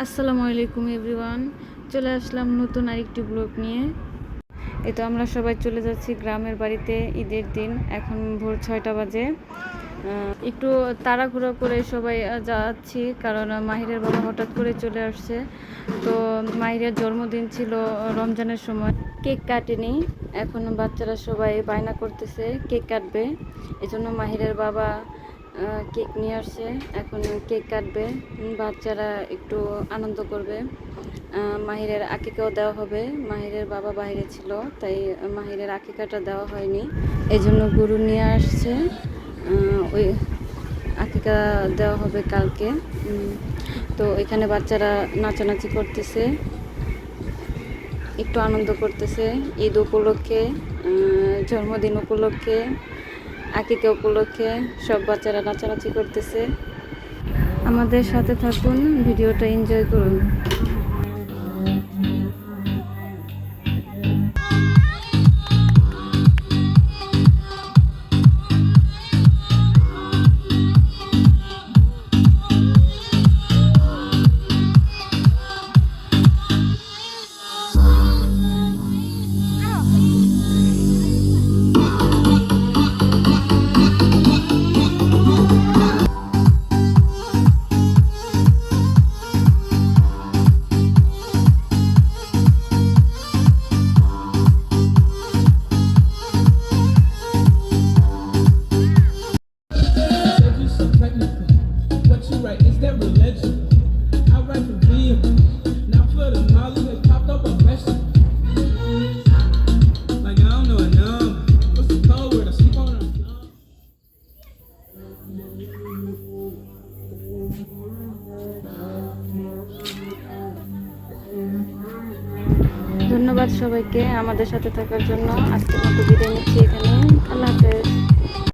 আসসালামু আলাইকুম, এভরিওয়ান। চলে আসলাম নতুন আরেকটি ব্লগ নিয়ে। এই তো আমরা সবাই চলে যাচ্ছি গ্রামের বাড়িতে ঈদের দিন। এখন ভোর ছয়টা বাজে। একটু তাড়াহুড়ো করে সবাই যাচ্ছি, কারণ মাহিরের বাবা হঠাৎ করে চলে আসছে। তো মাহিরের জন্মদিন ছিল রমজানের সময়। কেক কাটেনি। এখন বাচ্চারা সবাই বায়না করতেছে, কেক কাটবে। এজন্য মাহিরের বাবা কেক নিয়ে আসছে। এখন কেক কাটবে। বাচ্চারা একটু আনন্দ করবে। মাহিরের আকিকাও দেওয়া হবে। মাহিরের বাবা বাইরে ছিল, তাই মাহিরের আকিকাটা দেওয়া হয়নি। এই জন্য গরু নিয়ে আসছে। ওই আকিকা দেওয়া হবে কালকে। তো এখানে বাচ্চারা নাচানাচি করতেছে। একটু আনন্দ করতেছে। ঈদ উপলক্ষে জন্মদিন উপলক্ষে। আকিকা উপলক্ষে সব বাচ্চারা নাচানাচি করতেছে। আমাদের সাথে থাকুন ভিডিওটা এনজয় করুন। ধন্যবাদ সবাইকে আমাদের সাথে থাকার জন্য। আজকে মতো বিদায় নিচ্ছি এখানে আল্লাহ হাফেজ।